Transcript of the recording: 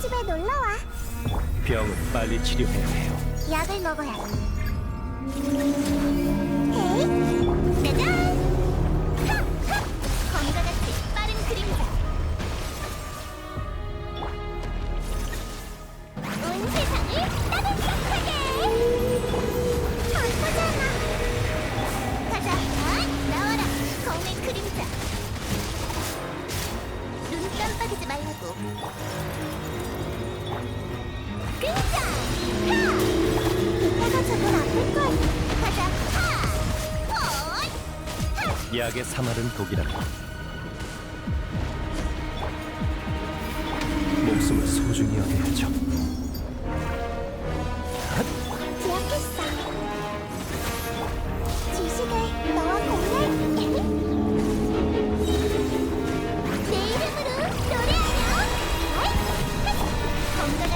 집에 놀러와. 병은 빨리 치료해야 해요. 약을 먹어야 해. 약의 사말은 독이라고. 목숨을 소중히 여겨야죠. 기억했어. 지식을 너와 공유할게. 내 이름으로 노래하렴. 검과 같